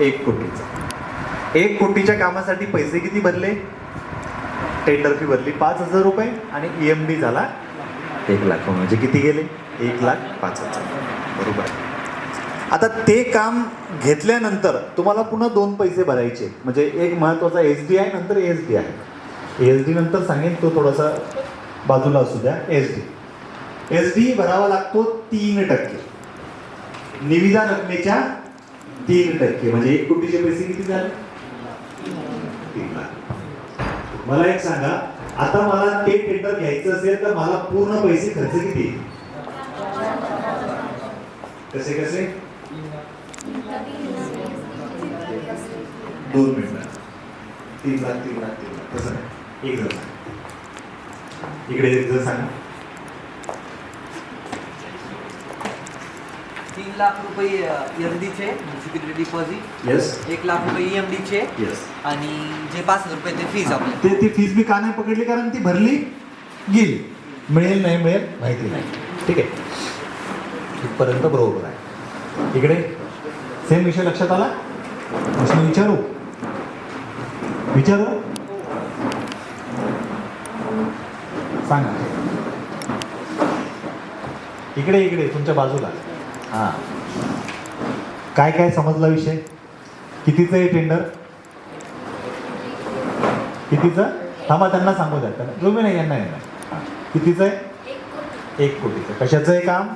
एक कोटीचा. एक कोटीच्या कामासाठी पैसे किती भरले? टेंडर फी भरली पाच हजार रुपये आणि ई एम डी झाला एक लाख. हो, म्हणजे किती गेले? एक लाख पाच हजार. बरोबर. आता ते काम घेतल्यानंतर तुम्हाला पुन्हा दोन पैसे भरायचे. म्हणजे एक महत्त्वाचा एस डी आय नंतर एस डी आहे एस डी नंतर सांगेन तो थोडासा बाजूला असू द्या. एस डी एस डी भरावा लागतो तीन टक्के. निविदा रकमेच्या तीन टक्के. म्हणजे एक कोटीचे पैसे किती झाले? तीन मला एक सांगा आता मला ते टेंडर घ्यायचं असेल तर मला पूर्ण पैसे खर्च किती कसे कसे? दोन मिनिट. तीन लाख तीन लाख तीन लाख. तसं नाही. एक जण. इकडे एक जण सांगा. तीन लाख रुपये एफ डीचे सिक्युरिटी डिपॉझिट येस एक लाख रुपये ई एम डीचे येस आणि जे पाच हजार रुपये ते फीज आपले. ते ती फीस मी का नाही पकडली? कारण ती भरली गेली. मिळेल नाही मिळेल माहिती नाही. ठीक आहे. इथपर्यंत बरोबर आहे. इकडे? सेम विषय लक्षात आला? प्रश्न विचारू? विचारू? सांगा. इकडे इकडे तुमच्या बाजूला. हां. काय काय समजला विषय? कितीचं आहे टेंडर कितीचं? थांबा त्यांना सांगू द्या. त्यांना तुम्ही नाही यांना येणार कितीचं आहे? एक कोटीचं. कशाचं आहे काम?